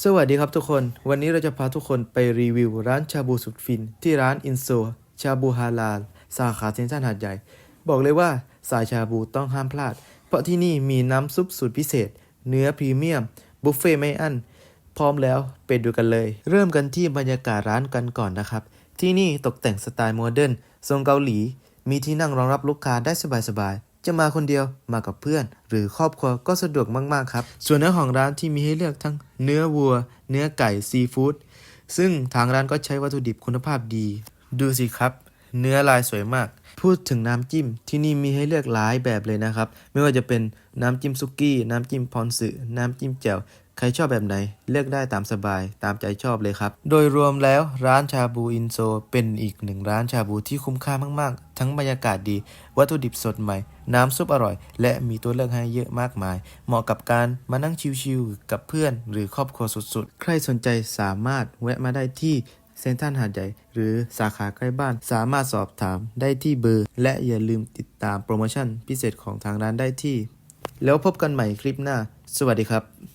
สวัสดีครับทุกคน วันนี้เราจะพาทุกคนไปรีวิวร้านชาบูสุดฟิน ที่ร้านอินโซชาบูฮาลาลสาขาเซนทรัลหาดใหญ่ บอกเลยว่าสายชาบูต้องห้ามพลาด เพราะที่นี่มีน้ำซุปสูตรพิเศษ เนื้อพรีเมียม บุฟเฟ่ไม่อั้น พร้อมแล้วไปดูกันเลย เริ่มกันที่บรรยากาศร้านกันก่อนนะครับ ที่นี่ตกแต่งสไตล์โมเดิร์นทรงเกาหลี มีที่นั่งรองรับลูกค้าได้สบายๆ จะมาคนเดียวมากับเพื่อน หรือครอบครัวก็สะดวกมากๆครับ ส่วนเนื้อของร้านที่มีให้เลือกทั้งเนื้อวัว เนื้อไก่ซีฟู้ดซึ่งทางร้านก็ใช้วัตถุดิบคุณภาพดี ดูสิครับ เนื้อลายสวยมาก พูดถึงน้ำจิ้มที่นี่มีให้เลือกหลายแบบเลยนะครับ ไม่ว่าจะเป็นน้ำจิ้มซุกี้ น้ำจิ้มพรสึน้ำจิ้มแจ่ว ใครชอบแบบไหน เลือกได้ตามสบายตามใจชอบเลยครับ โดยรวมแล้วร้านชาบูอินโซ เป็นอีกหนึ่งร้านชาบูที่คุ้มค่ามากๆ ทั้งบรรยากาศดี วัตถุดิบสดใหม่ น้ำซุปอร่อย และมีตัวเลือกให้เยอะมากมาย เหมาะกับการมานั่งชิวๆกับเพื่อน หรือครอบครัวสุดๆ ใครสนใจสามารถแวะมาได้ที่เซ็นทรัลหาดใหญ่หรือสาขาใกล้บ้านสามารถสอบถามได้ที่เบอร์ และอย่าลืมติดตามโปรโมชั่นพิเศษของทางร้านได้ที่ แล้วพบกันใหม่คลิปหน้า สวัสดีครับ